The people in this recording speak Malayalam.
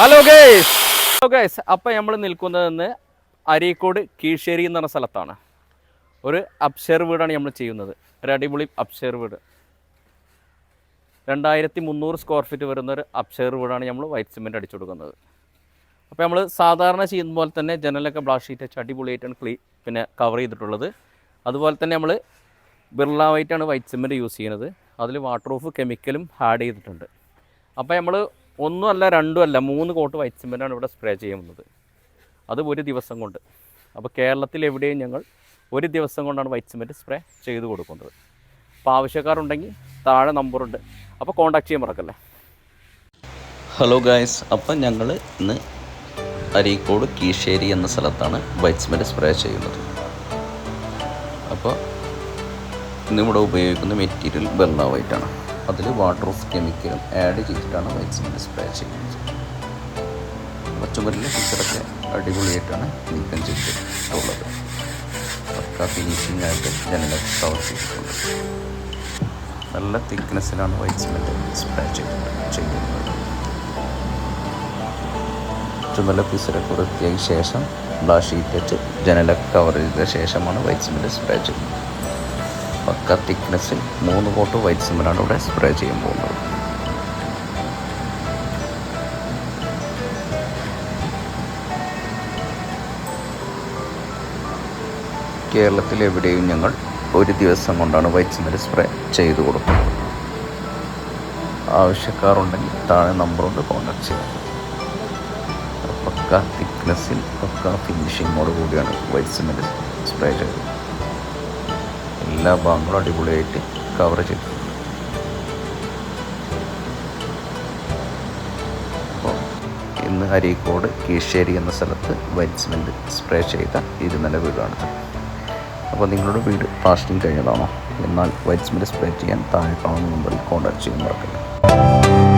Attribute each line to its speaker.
Speaker 1: ഹലോ ഗേസ് ഹലോ ഗേസ് അപ്പം നമ്മൾ നിൽക്കുന്നത് അരീക്കോട് കീഴ്ശ്ശേരി എന്ന് പറഞ്ഞ സ്ഥലത്താണ്. ഒരു അപ്ഷേർ വീടാണ് നമ്മൾ ചെയ്യുന്നത്. ഒരു അടിപൊളി അപ്ഷേർ വീട്. രണ്ടായിരത്തി മുന്നൂറ് സ്ക്വയർ ഫീറ്റ് വരുന്ന ഒരു അപ്ഷെയർ വീടാണ് നമ്മൾ വൈറ്റ് സിമെന്റ് അടിച്ചു കൊടുക്കുന്നത്. അപ്പോൾ നമ്മൾ സാധാരണ ചെയ്യുന്ന പോലെ തന്നെ ജനലൊക്കെ ബ്ലാഷ് ഷീറ്റ് വെച്ച് അടിപൊളിയായിട്ടാണ് ക്ലീ പിന്നെ കവർ ചെയ്തിട്ടുള്ളത്. അതുപോലെ തന്നെ നമ്മൾ ബിർള വൈറ്റാണ് വൈറ്റ് സിമെന്റ് യൂസ് ചെയ്യുന്നത്. അതിൽ വാട്ടർ പ്രൂഫ് കെമിക്കലും ആഡ് ചെയ്തിട്ടുണ്ട്. അപ്പോൾ നമ്മൾ ഒന്നും രണ്ടുമല്ല മൂന്ന് കോട്ട് വൈറ്റ് സിമെന്റാണ് ഇവിടെ സ്പ്രേ ചെയ്യുന്നത്. അത് ഒരു ദിവസം കൊണ്ട്. അപ്പോൾ കേരളത്തിൽ എവിടെയും ഞങ്ങൾ ഒരു ദിവസം കൊണ്ടാണ് വൈറ്റ് സിമെന്റ് സ്പ്രേ ചെയ്ത് കൊടുക്കുന്നത്. അപ്പോൾ ആവശ്യക്കാരുണ്ടെങ്കിൽ താഴെ നമ്പറുണ്ട് അപ്പോൾ കോൺടാക്ട് ചെയ്യാൻ മറക്കല്ലേ.
Speaker 2: ഹലോ ഗായ്സ് അപ്പം ഞങ്ങൾ ഇന്ന് അരീക്കോട് കീശ്ശേരി എന്ന സ്ഥലത്താണ് വൈറ്റ് സിമെന്റ് സ്പ്രേ ചെയ്യുന്നത്. അപ്പോൾ ഇന്നിവിടെ ഉപയോഗിക്കുന്ന മെറ്റീരിയൽ ബെർണ വൈറ്റാണ് അതിൽ വാട്ടർ ഓഫ് കെമിക്കലും ആഡ് ചെയ്തിട്ടാണ് സിമെന്റ് സ്പ്രേ ചെയ്യുന്നത്. പച്ചമരിലെ ഫീച്ചറൊക്കെ അടിപൊളിയായിട്ടാണ് നീക്കം ചെയ്തിട്ടുള്ളത്. പക്ക ഫിനിഷിംഗ് ആയിട്ട് ജനങ്ങൾ കവർ ചെയ്തിട്ടുണ്ട്. നല്ല തിക്നെസ്സിലാണ് വൈറ്റ് സിമെന്റ് സ്പ്രേ ചെയ്യുന്നത്. ചുമല പീസിലൊക്കെ വൃത്തിയാക്കിയ ശേഷം ബ്ലാ ഷീറ്റ് വെച്ച് ജനലൊക്കെ കവർ ചെയ്ത ശേഷമാണ് വൈറ്റ് സിമെന്റ് സ്പ്രേ ചെയ്യുന്നത്. പക്ക തിക്നെസ്സിൽ മൂന്ന് കോട്ട് വൈറ്റ് സിമെന്റാണ് ഇവിടെ സ്പ്രേ ചെയ്യാൻ പോകുന്നത്. കേരളത്തിൽ എവിടെയും ഞങ്ങൾ ഒരു ദിവസം കൊണ്ടാണ് വൈറ്റ് സിമെന്റ് സ്പ്രേ ചെയ്തു കൊടുക്കുന്നത്. ആവശ്യക്കാരുണ്ടെങ്കിൽ താഴെ നമ്പറുണ്ട് കോൺടാക്ട് ചെയ്യാം. പക്ക തിക്നെസ്സിൽ പക്ക ഫിനിഷിങ്ങോട് കൂടിയാണ് വൈറ്റ് സിമെന്റ് സ്പ്രേ ചെയ്തത്. എല്ലാ ഭാഗങ്ങളും അടിപൊളിയായിട്ട് കവർ ചെയ്തിട്ടുണ്ട് അപ്പോൾ ഇന്ന് അരീക്കോട് കീഴ്ശ്ശേരി എന്ന സ്ഥലത്ത് വൈറ്റ് സ്പ്രേ ചെയ്ത ഇരുനില വീടാണ് അപ്പോൾ നിങ്ങളുടെ വീട് പ്ലാസ്റ്റിംഗ് കഴിഞ്ഞതാണോ? എന്നാൽ വൈറ്റ് സ്പ്രേ ചെയ്യാൻ താഴെ കാണുന്ന നമ്പറിൽ കോൺടാക്ട് ചെയ്യാൻ മറക്കില്ല